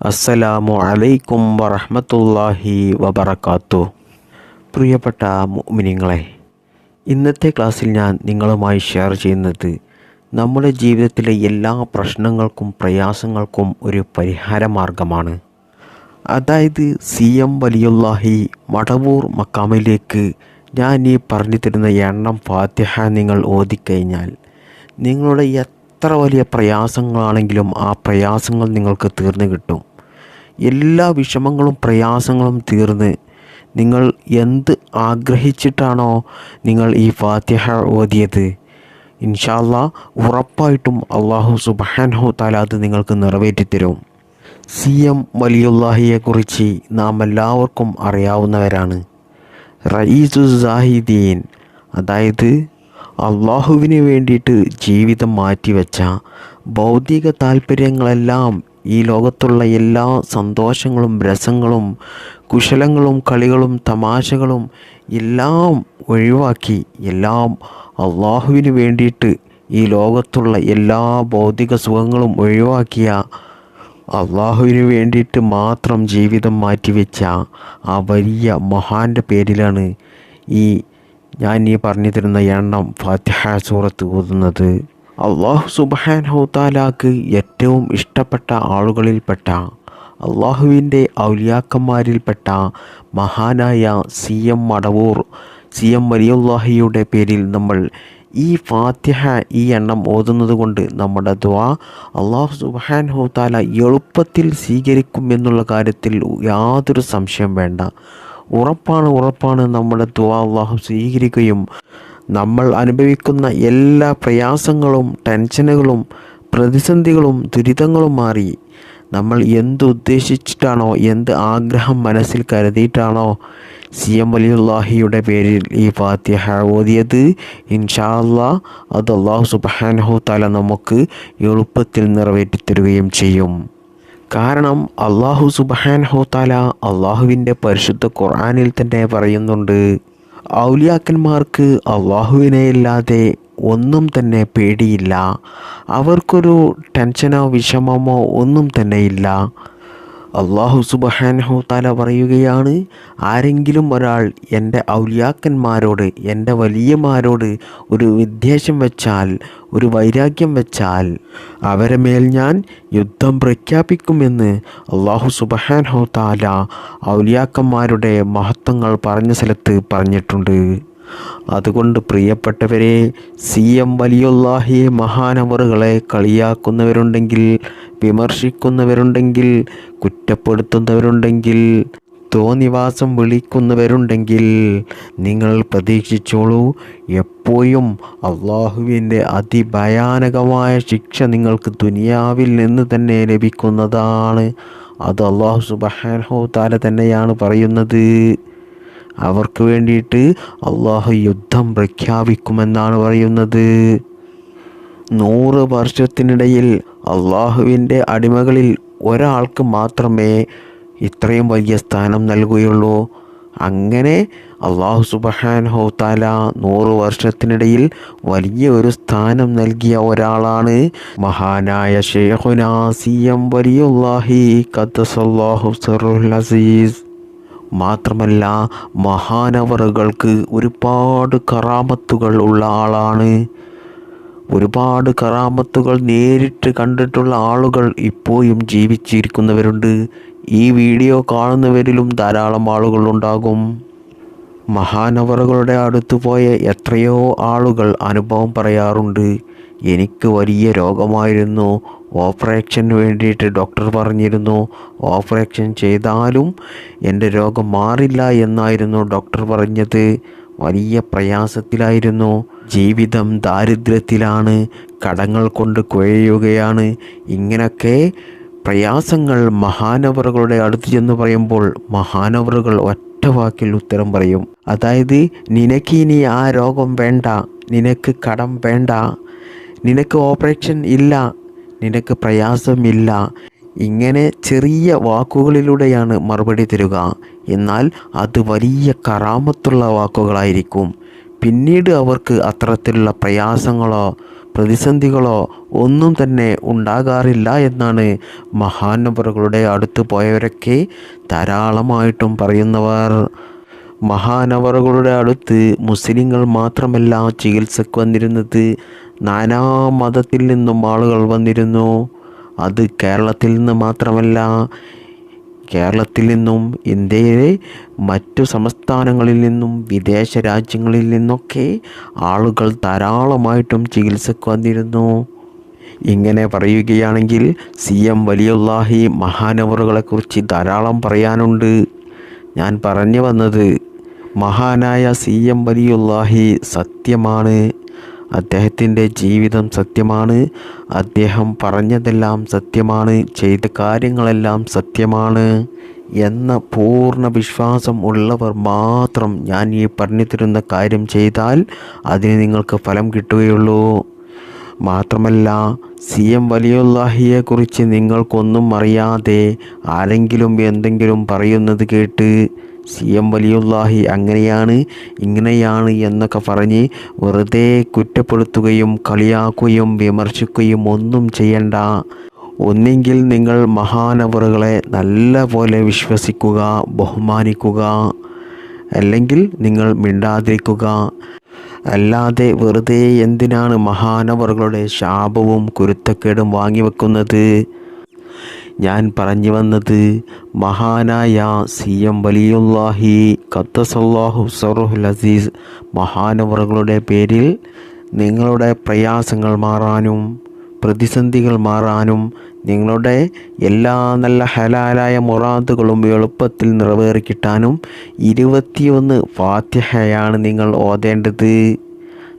അസ്സലാമു അലൈക്കും വറഹമത്തല്ലാഹി വബറക്കാത്തു പ്രിയപ്പെട്ട മുഅ്മിനീങ്ങളെ ഇന്നത്തെ ക്ലാസ്സിൽ ഞാൻ നിങ്ങളുമായി ഷെയർ ചെയ്യുന്നത് നമ്മുടെ ജീവിതത്തിലെ എല്ലാ പ്രശ്നങ്ങൾക്കും പ്രയാസങ്ങൾക്കും ഒരു പരിഹാര മാർഗമാണ്. അതായത് സി എം വലിയുല്ലാഹി മടവൂർ മക്കാമിലേക്ക് ഞാൻ ഈ പറഞ്ഞു തരുന്ന എണ്ണം ഫാത്തിഹ നിങ്ങൾ ഓതിക്കഴിഞ്ഞാൽ നിങ്ങളുടെ എത്ര വലിയ പ്രയാസങ്ങളാണെങ്കിലും ആ പ്രയാസങ്ങൾ നിങ്ങൾക്ക് തീർന്നു കിട്ടും. എല്ലാ വിഷമങ്ങളും പ്രയാസങ്ങളും തീർന്ന് നിങ്ങൾ എന്ത് ആഗ്രഹിച്ചിട്ടാണോ നിങ്ങൾ ഈ ഫാത്തിഹ ഓതിയത്. ഇൻഷാല്ല ഉറപ്പായിട്ടും അള്ളാഹു സുബാൻഹു താല അത് നിങ്ങൾക്ക് നിറവേറ്റിത്തരും സി എം വലിയുല്ലാഹിയെക്കുറിച്ച് നാം എല്ലാവർക്കും അറിയാവുന്നവരാണ്. റയീസു അതായത് അള്ളാഹുവിന് വേണ്ടിയിട്ട് ജീവിതം മാറ്റിവെച്ച ഭൗതിക താല്പര്യങ്ങളെല്ലാം ഈ ലോകത്തുള്ള എല്ലാ സന്തോഷങ്ങളും രസങ്ങളും കുശലങ്ങളും കളികളും തമാശകളും എല്ലാം ഒഴിവാക്കി എല്ലാം അള്ളാഹുവിന് വേണ്ടിയിട്ട് ഈ ലോകത്തുള്ള എല്ലാ ഭൗതിക സുഖങ്ങളും ഒഴിവാക്കിയ അള്ളാഹുവിന് വേണ്ടിയിട്ട് മാത്രം ജീവിതം മാറ്റിവെച്ച ആ വലിയ മഹാന്റെ പേരിലാണ് ഈ ഞാൻ ഈ പറഞ്ഞു തരുന്ന എണ്ണം ഫാത്തിഹ സൂറത്ത് ഓതുന്നത് അള്ളാഹു സുബാൻ ഹൗത്താലാക്ക് ഏറ്റവും ഇഷ്ടപ്പെട്ട ആളുകളിൽപ്പെട്ട അള്ളാഹുവിന്റെ ഔലിയാക്കന്മാരിൽപ്പെട്ട മഹാനായ C M Madavoor C M വലിയുല്ലാഹിയുടെ പേരിൽ നമ്മൾ ഈ ഫാത്തിഹ ഈ എണ്ണം ഓതുന്നത് കൊണ്ട് നമ്മുടെ ദ്വാ അള്ളാഹു സുബാൻ ഹൗത്താല എളുപ്പത്തിൽ സ്വീകരിക്കും എന്നുള്ള കാര്യത്തിൽ യാതൊരു സംശയം വേണ്ട. ഉറപ്പാണ് ഉറപ്പാണ് നമ്മുടെ ദ്വാ സ്വീകരിക്കുകയും നമ്മൾ അനുഭവിക്കുന്ന എല്ലാ പ്രയാസങ്ങളും ടെൻഷനുകളും പ്രതിസന്ധികളും ദുരിതങ്ങളും മാറി നമ്മൾ എന്ത് ഉദ്ദേശിച്ചിട്ടാണോ എന്ത് ആഗ്രഹം മനസ്സിൽ കരുതിയിട്ടാണോ സി എം വലിയുല്ലാഹിയുടെ പേരിൽ ഈ ഫാത്തിഹ ഓതിയത് ഇൻഷാ അല്ലാ അത് അള്ളാഹു സുബാനഹു തല നമുക്ക് എളുപ്പത്തിൽ നിറവേറ്റിത്തരുകയും ചെയ്യും. കാരണം അള്ളാഹു സുബാനഹു താല അള്ളാഹുവിന്റെ പരിശുദ്ധ ഖുർആാനിൽ തന്നെ പറയുന്നുണ്ട്. ഔലിയാക്കന്മാർക്ക് അള്ളാഹുവിനെയല്ലാതെ ഒന്നും തന്നെ പേടിയില്ല. അവർക്കൊരു ടെൻഷനോ വിഷമമോ ഒന്നും തന്നെ ഇല്ല. അള്ളാഹു സുബഹാനഹു താല പറയുകയാണ് ആരെങ്കിലും ഒരാൾ എന്റെ ഔലിയാക്കന്മാരോട് എന്റെ വലിയമാരോട് ഒരു വിദ്വേഷം വെച്ചാൽ ഒരു വൈരാഗ്യം വെച്ചാൽ അവരെ മേൽ ഞാൻ യുദ്ധം പ്രഖ്യാപിക്കുമെന്ന് അള്ളാഹു സുബഹാനഹു താല ഔലിയാക്കന്മാരുടെ മഹത്വങ്ങൾ പറഞ്ഞ സ്ഥലത്ത് പറഞ്ഞിട്ടുണ്ട്. അതുകൊണ്ട് പ്രിയപ്പെട്ടവരെ സി എം വലിയുല്ലാഹി മഹാനവറുകളെ കളിയാക്കുന്നവരുണ്ടെങ്കിൽ വിമർശിക്കുന്നവരുണ്ടെങ്കിൽ കുറ്റപ്പെടുത്തുന്നവരുണ്ടെങ്കിൽ തോന്നിവാസം വിളിക്കുന്നവരുണ്ടെങ്കിൽ നിങ്ങൾ പ്രതീക്ഷിച്ചോളൂ എപ്പോഴും അള്ളാഹുവിന്റെ അതിഭയാനകമായ ശിക്ഷ നിങ്ങൾക്ക് ദുനിയാവിൽ നിന്ന് തന്നെ ലഭിക്കുന്നതാണ്. അത് അള്ളാഹു സുബാൻഹോ താര തന്നെയാണ് പറയുന്നത്. അവർക്ക് വേണ്ടിയിട്ട് അള്ളാഹു യുദ്ധം പ്രഖ്യാപിക്കുമെന്നാണ് പറയുന്നത്. നൂറ് വർഷത്തിനിടയിൽ അള്ളാഹുവിന്റെ അടിമകളിൽ ഒരാൾക്ക് മാത്രമേ ഇത്രയും വലിയ സ്ഥാനം നൽകുകയുള്ളൂ. അങ്ങനെ അള്ളാഹു സുബഹാൻ ഹൗത്താല നൂറ് വർഷത്തിനിടയിൽ വലിയ ഒരു സ്ഥാനം നൽകിയ ഒരാളാണ് മഹാനായ ഷെയ്ഖുന വലിയ എം വലിയുല്ലാഹി ഖദ്ദസല്ലാഹു സറുൽ അസീസ്. മാത്രമല്ല മഹാനവറുകൾക്ക് ഒരുപാട് കറാമത്തുകൾ ഉള്ള ആളാണ്. ഒരുപാട് കറാമത്തുകൾ നേരിട്ട് കണ്ടിട്ടുള്ള ആളുകൾ ഇപ്പോഴും ജീവിച്ചിരിക്കുന്നവരുണ്ട്. ഈ വീഡിയോ കാണുന്നവരിലും ധാരാളം ആളുകൾ ഉണ്ടാകും. മഹാനവറുകളുടെ അടുത്ത് പോയ എത്രയോ ആളുകൾ അനുഭവം പറയാറുണ്ട്. എനിക്ക് വലിയ രോഗമായിരുന്നു. ഓപ്പറേഷന് വേണ്ടിയിട്ട് ഡോക്ടർ പറഞ്ഞിരുന്നു. ഓപ്പറേഷൻ ചെയ്താലും എന്റെ രോഗം മാറില്ല എന്നായിരുന്നു ഡോക്ടർ പറഞ്ഞത്. വലിയ പ്രയാസത്തിലായിരുന്നു. ജീവിതം ദാരിദ്ര്യത്തിലാണ്. കടങ്ങൾ കൊണ്ട് കുഴയുകയാണ്. ഇങ്ങനൊക്കെ പ്രയാസങ്ങൾ മഹാനവറുകളുടെ അടുത്ത് ചെന്ന് പറയുമ്പോൾ മഹാനവറുകൾ ഒറ്റ വാക്കിൽ ഉത്തരം പറയും. അതായത് നിനക്ക് ഇനി ആ രോഗം വേണ്ട. നിനക്ക് കടം വേണ്ട. നിനക്ക് ഓപ്പറേഷൻ ഇല്ല. നിനക്ക് പ്രയാസമില്ല. ഇങ്ങനെ ചെറിയ വാക്കുകളിലൂടെയാണ് മറുപടി തരുക. എന്നാൽ അത് വലിയ കറാമത്തുള്ള വാക്കുകളായിരിക്കും. പിന്നീട് അവർക്ക് അത്തരത്തിലുള്ള പ്രയാസങ്ങളോ പ്രതിസന്ധികളോ ഒന്നും തന്നെ ഉണ്ടാകാറില്ല എന്നാണ് മഹാനവറുകളുടെ അടുത്ത് പോയവരൊക്കെ ധാരാളമായിട്ടും പറയുന്നവർ. മഹാനവറുകളുടെ അടുത്ത് മുസ്ലിങ്ങൾ മാത്രമല്ല ചികിത്സക്ക് വന്നിരുന്നത്. നാനാ മതത്തിൽ നിന്നും ആളുകൾ വന്നിരുന്നു. അത് കേരളത്തിൽ നിന്ന് മാത്രമല്ല കേരളത്തിൽ നിന്നും ഇന്ത്യയിലെ മറ്റു സംസ്ഥാനങ്ങളിൽ നിന്നും വിദേശ രാജ്യങ്ങളിൽ നിന്നൊക്കെ ആളുകൾ ധാരാളമായിട്ടും ചികിത്സക്ക് വന്നിരുന്നു. ഇങ്ങനെ പറയുകയാണെങ്കിൽ സി എം വലിയുല്ലാഹി മഹാനവറുകളെക്കുറിച്ച് ധാരാളം പറയാനുണ്ട്. ഞാൻ പറഞ്ഞു വന്നത് മഹാനായ സി എം വലിയുല്ലാഹി സത്യമാണ്. അദ്ദേഹത്തിന്റെ ജീവിതം സത്യമാണ്. അദ്ദേഹം പറഞ്ഞതെല്ലാം സത്യമാണ്. ചെയ്ത കാര്യങ്ങളെല്ലാം സത്യമാണ് എന്ന പൂർണ വിശ്വാസം ഉള്ളവർ മാത്രം ഞാൻ ഈ പറഞ്ഞു തരുന്ന കാര്യം ചെയ്താൽ അതിന് നിങ്ങൾക്ക് ഫലം കിട്ടുകയുള്ളൂ. മാത്രമല്ല സി എം വലിയുല്ലാഹിയെക്കുറിച്ച് നിങ്ങൾക്കൊന്നും അറിയാതെ ആരെങ്കിലും എന്തെങ്കിലും പറയുന്നത് കേട്ട് സി എം വലിയുല്ലാഹി അങ്ങനെയാണ് ഇങ്ങനെയാണ് എന്നൊക്കെ പറഞ്ഞ് വെറുതെ കുറ്റപ്പെടുത്തുകയും കളിയാക്കുകയും വിമർശിക്കുകയും ഒന്നും ചെയ്യണ്ട. ഒന്നെങ്കിൽ നിങ്ങൾ മഹാനവറുകളെ നല്ല പോലെ വിശ്വസിക്കുക ബഹുമാനിക്കുക. അല്ലെങ്കിൽ നിങ്ങൾ മിണ്ടാതിരിക്കുക. അല്ലാതെ വെറുതെ എന്തിനാണ് മഹാനവറുകളുടെ ശാപവും കുരുത്തക്കേടും വാങ്ങിവെക്കുന്നത്? ഞാൻ പറഞ്ഞു വന്നത് മഹാനായ സി എം വലിയുല്ലാഹി ഖത്തസല്ലാഹു സറുഹുൽ അസീസ് മഹാനവറുകളുടെ പേരിൽ നിങ്ങളുടെ പ്രയാസങ്ങൾ മാറാനും പ്രതിസന്ധികൾ മാറാനും നിങ്ങളുടെ എല്ലാ നല്ല ഹലാലായ മുറാദുകളും എളുപ്പത്തിൽ നിറവേറി കിട്ടാനും ഇരുപത്തിയൊന്ന് ഫാത്തിഹയാണ് നിങ്ങൾ ഓതേണ്ടത്.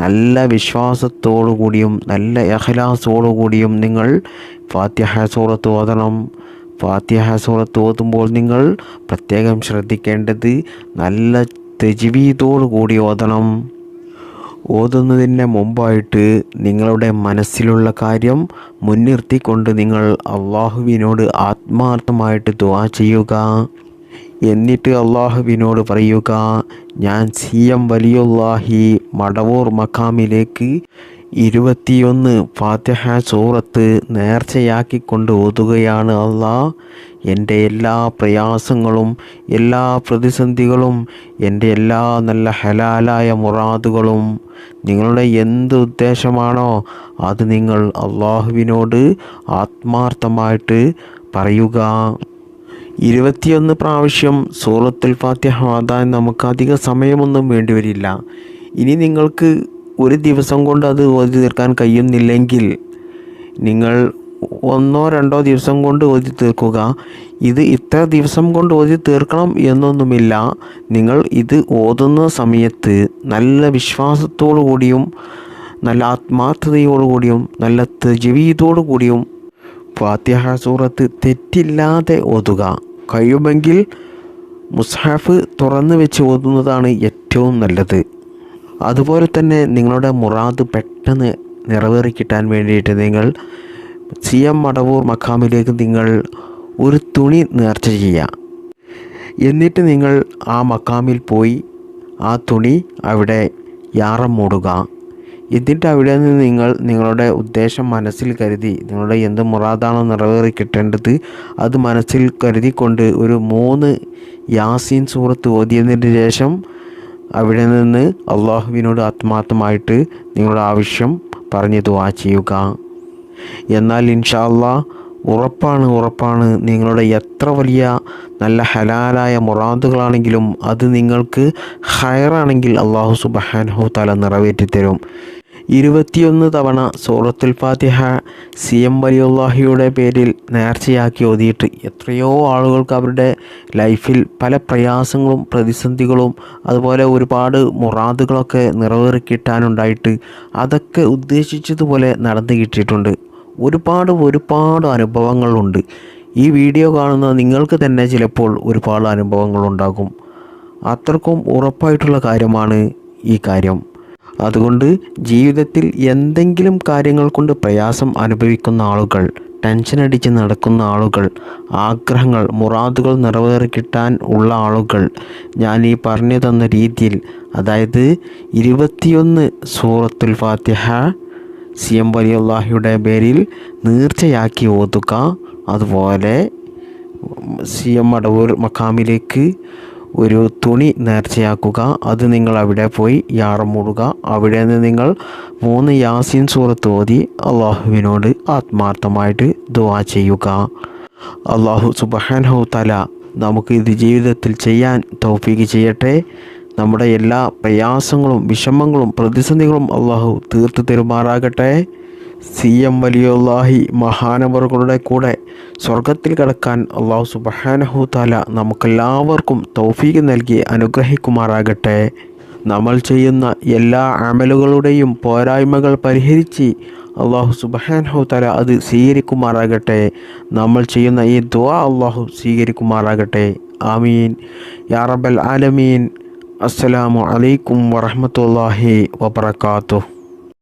നല്ല വിശ്വാസത്തോടു കൂടിയും നല്ല എഹ്ലാസോടു കൂടിയും നിങ്ങൾ ഫാത്തിഹ സൂറത്ത് ഓതണം. ഫാത്തിഹ സൂറത്ത് ഓതുമ്പോൾ നിങ്ങൾ പ്രത്യേകം ശ്രദ്ധിക്കേണ്ടത് നല്ല തെജിവീതോടു കൂടി ഓതണം. ഓതുന്നതിന് മുമ്പായിട്ട് നിങ്ങളുടെ മനസ്സിലുള്ള കാര്യം മുൻനിർത്തിക്കൊണ്ട് നിങ്ങൾ അള്ളാഹുവിനോട് ആത്മാർത്ഥമായിട്ട് ദുവാ ചെയ്യുക. എന്നിട്ട് അള്ളാഹുവിനോട് പറയുക ഞാൻ സി എം വലിയുല്ലാഹി മടവൂർ മഖാമിലേക്ക് ഇരുപത്തിയൊന്ന് ഫാത്തിഹ സൂറത്ത് നേർച്ചയാക്കിക്കൊണ്ട് ഓതുകയാണ് അള്ളാ. എന്റെ എല്ലാ പ്രയാസങ്ങളും എല്ലാ പ്രതിസന്ധികളും എന്റെ എല്ലാ നല്ല ഹലാലായ മുറാദുകളും നിങ്ങളുടെ എന്ത് ഉദ്ദേശമാണോ അത് നിങ്ങൾ അള്ളാഹുവിനോട് ആത്മാർത്ഥമായിട്ട് പറയുക. ഇരുപത്തിയൊന്ന് പ്രാവശ്യം സൂറത്തുൽ ഫാത്തിഹ ഓതാൻ നമുക്ക് അധിക സമയമൊന്നും വേണ്ടിവരില്ല ഇനി നിങ്ങൾക്ക് ഒരു ദിവസം കൊണ്ട് അത് ഓതി തീർക്കാൻ കഴിയുന്നില്ലെങ്കിൽ നിങ്ങൾ ഒന്നോ രണ്ടോ ദിവസം കൊണ്ട് ഓതി തീർക്കുക. ഇത് ഇത്ര ദിവസം കൊണ്ട് ഓതി തീർക്കണം എന്നൊന്നുമില്ല. നിങ്ങൾ ഇത് ഓതുന്ന സമയത്ത് നല്ല വിശ്വാസത്തോടു കൂടിയും നല്ല ആത്മാർത്ഥതയോടു കൂടിയും നല്ല ജീവിതത്തോടു കൂടിയും ഫാത്തിഹ സൂറത്ത് തെറ്റില്ലാതെ ഓതുക. കഴിയുമെങ്കിൽ മുസ്ഹാഫ് തുറന്നു വെച്ച് ഓതുന്നതാണ് ഏറ്റവും നല്ലത്. അതുപോലെ തന്നെ നിങ്ങളുടെ മുറാദ് പെട്ടെന്ന് നിറവേറി കിട്ടാൻ വേണ്ടിയിട്ട് നിങ്ങൾ സി എം മടവൂർ മഖാമിലേക്ക് നിങ്ങൾ ഒരു തുണി നേർച്ച ചെയ്യുക. എന്നിട്ട് നിങ്ങൾ ആ മക്കാമിൽ പോയി ആ തുണി അവിടെ യാറം മൂടുക. എന്നിട്ട് അവിടെ നിന്ന് നിങ്ങൾ നിങ്ങളുടെ ഉദ്ദേശം മനസ്സിൽ കരുതി നിങ്ങളുടെ എന്ത് മുറാദാണോ നിറവേറി കിട്ടേണ്ടത് അത് മനസ്സിൽ കരുതിക്കൊണ്ട് ഒരു മൂന്ന് യാസീൻ സൂറത്ത് ഓതിയതിന് ശേഷം അവിടെ നിന്ന് അള്ളാഹുവിനോട് ആത്മാർത്ഥമായിട്ട് നിങ്ങളുടെ ആവശ്യം പറഞ്ഞ് ദുആ ചെയ്യുക. എന്നാൽ ഇൻഷാ ഉറപ്പാണ് ഉറപ്പാണ്. നിങ്ങളുടെ എത്ര വലിയ നല്ല ഹലാലായ മുറാദുകളാണെങ്കിലും അത് നിങ്ങൾക്ക് ഹയറാണെങ്കിൽ അള്ളാഹു സുബഹാൻഹു തല നിറവേറ്റിത്തരും. ഇരുപത്തിയൊന്ന് തവണ സൂറത്തുൽ ഫാത്തിഹ സി എം വലിയുള്ളാഹിയുടെ പേരിൽ നേർച്ചയാക്കി ഓതിയിട്ട് എത്രയോ ആളുകൾക്ക് അവരുടെ ലൈഫിൽ പല പ്രയാസങ്ങളും പ്രതിസന്ധികളും അതുപോലെ ഒരുപാട് മുറാദുകളൊക്കെ നിറവേറി കിട്ടാനുണ്ടായിട്ട് അതൊക്കെ ഉദ്ദേശിച്ചതുപോലെ നടന്നു കിട്ടിയിട്ടുണ്ട്. ഒരുപാട് ഒരുപാട് അനുഭവങ്ങളുണ്ട്. ഈ വീഡിയോ കാണുന്ന നിങ്ങൾക്ക് തന്നെ ചിലപ്പോൾ ഒരുപാട് അനുഭവങ്ങളുണ്ടാകും. അത്രക്കും ഉറപ്പായിട്ടുള്ള കാര്യമാണ് ഈ കാര്യം. അതുകൊണ്ട് ജീവിതത്തിൽ എന്തെങ്കിലും കാര്യങ്ങൾ കൊണ്ട് പ്രയാസം അനുഭവിക്കുന്ന ആളുകൾ ടെൻഷൻ അടിച്ച് നടക്കുന്ന ആളുകൾ ആഗ്രഹങ്ങൾ മുറാദുകൾ നിറവേറി കിട്ടാൻ ഉള്ള ആളുകൾ ഞാൻ ഈ പറഞ്ഞു തന്ന രീതിയിൽ അതായത് ഇരുപത്തിയൊന്ന് സൂറത്തുൽ ഫാത്തിഹ സി എം വലിയുള്ളാഹിയുടെ പേരിൽ നീർച്ചയാക്കി ഓതുക അതുപോലെ സി എം അടവൂർ മക്കാമിലേക്ക് ഒരു തുണി നേർച്ചയാക്കുക. അത് നിങ്ങൾ അവിടെ പോയി യാറം മൂടുക. അവിടെ നിന്ന് നിങ്ങൾ മൂന്ന് യാസീൻ സൂറത്ത് ഓതി അള്ളാഹുവിനോട് ആത്മാർത്ഥമായിട്ട് ദുവാ ചെയ്യുക. അള്ളാഹു സുബഹാൻഹു തല നമുക്ക് ഇത് ജീവിതത്തിൽ ചെയ്യാൻ തൗഫീക്ക് ചെയ്യട്ടെ. നമ്മുടെ എല്ലാ പ്രയാസങ്ങളും വിഷമങ്ങളും പ്രതിസന്ധികളും അള്ളാഹു തീർത്തു തരുമാറാകട്ടെ. സി എം വലിയുള്ളാഹി മഹാനവറുകളുടെ കൂടെ സ്വർഗത്തിൽ കടക്കാൻ അള്ളാഹു സുബഹാനഹു താല നമുക്കെല്ലാവർക്കും തൗഫീഖ് നൽകി അനുഗ്രഹിക്കുമാറാകട്ടെ. നമ്മൾ ചെയ്യുന്ന എല്ലാ അമലുകളുടെയും പോരായ്മകൾ പരിഹരിച്ച് അള്ളാഹു സുബഹാനഹു താല അത് സ്വീകരിക്കുമാറാകട്ടെ. നമ്മൾ ചെയ്യുന്ന ഈ ദുആ അള്ളാഹു സ്വീകരിക്കുമാറാകട്ടെ. ആമീൻ. യാ റബ്ബൽ ആലമീൻ. അസ്സലാമു അലൈക്കും വറഹ്മത്തുള്ളാഹി വബറകാതുഹു.